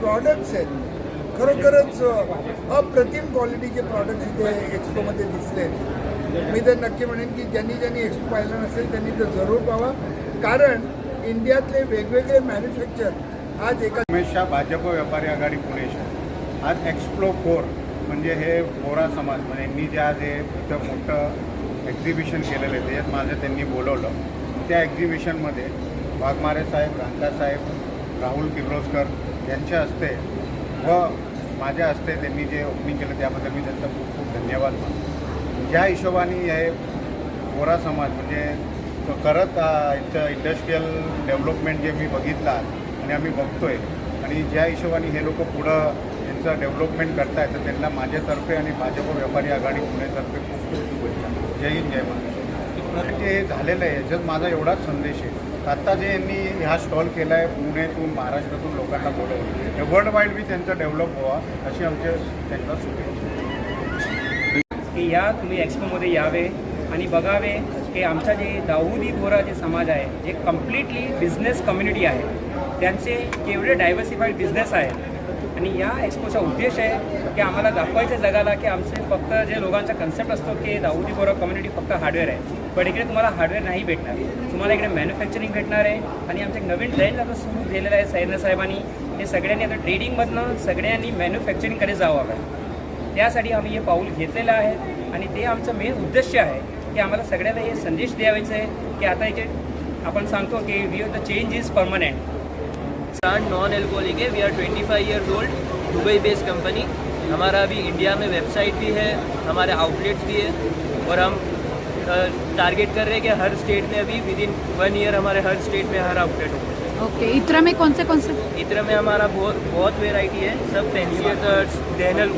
Products आहेत खरोखरच अप्रतिम क्वालिटीचे प्रॉडक्ट्स इथे एक्सपोमध्ये दिसले मी तर नक्की म्हणेन की ज्यांनी ज्यांनी एक्सपो पाहिला नसेल त्यांनी तर जरूर पाहावा. कारण इंडियातले वेगवेगळे मॅन्युफॅक्चर आज एका हमेशा शाह भाजप व्यापारी आघाडी पुणे शहर आज एक्सप्लो फोर म्हणजे हे बोरा समाज म्हणजे मी जे आज हे इथं मोठं एक्झिबिशन केलेलं आहे त्याच्यात माझं त्यांनी बोलवलं. त्या एक्झिबिशनमध्ये वाघमारे साहेब रांका साहेब राहुल किर्लोस्कर यांच्या हस्ते व माझ्या हस्ते त्यांनी जे ओपनिंग केलं त्याबद्दल मी त्यांचा खूप खूप धन्यवाद मानतो. ज्या हिशोबाने हे बोरा समाज म्हणजे करत इथं इंडस्ट्रीयल डेव्हलपमेंट जे मी बघितला आणि आम्ही बघतोय आणि ज्या हिशोबाने हे लोक पुढं यांचं डेव्हलपमेंट करतायत तर त्यांना माझ्यातर्फे आणि भाजप व्यापारी आघाडी पुणेतर्फे खूप खूप शुभेच्छा. जय हिंद जय महाराष्ट्र. जे झालेलं आहे याच्यात माझा एवढाच संदेश आहे. आत्ता जे यांनी हा स्टॉल केला आहे पुण्यातून महाराष्ट्रातून लोकांना बोलवलं. वर्ल्ड वाईड बी त्यांचा डेव्हलप व्हावा अशी आमच्या त्यांना शुभेच्छा. की या तुम्ही एक्सपोमध्ये यावे आणि बघावे की आमचा जे दाऊदी बोरा जे समाज आहे जे कम्प्लिटली बिझनेस कम्युनिटी आहे त्यांचे केवढे डायव्हर्सिफाईड बिझनेस आहे. आणि या एक्सपोचा उद्देश आहे की आम्हाला दाखवायचं जगाला की आमचे फक्त जे लोकांचा कन्सेप्ट असतो की दाऊदी बोरा कम्युनिटी फक्त हार्डवेअर आहे. पण इकडे तुम्हाला हार्डवेअर नाही भेटणार. तुम्हाला इकडे मॅन्युफॅक्चरिंग भेटणार आहे. आणि आमचं एक नवीन ट्रेंड आता सुरू झालेलं आहे सैन्य साहेबांनी. हे सगळ्यांनी आता ट्रेडिंगमधनं सगळ्यांनी मॅन्युफॅक्चरिंगकडे जावं त्यासाठी आम्ही हे पाऊल घेतलेलं आहे. आणि ते आमचं मेन उद्देश आहे की आम्हाला सगळ्याला हे संदेश द्यावायचं आहे की आता इथे आपण सांगतो की we the change is permanent brand non alcoholic है we are 25 years old Dubai based company हमारा अभी इंडिया में वेबसाइट भी है हमारे आउटलेट्स भी है और हम टारगेट कर रहे हैं कि हर स्टेट में अभी विद इन वन ईयर हमारे हर स्टेट में हर आउटलेट हो ओके इतरा में कौन से कौन से? इतरा में हमारा बहुत बहुत वेराइटी है। सब फैंसी डेनल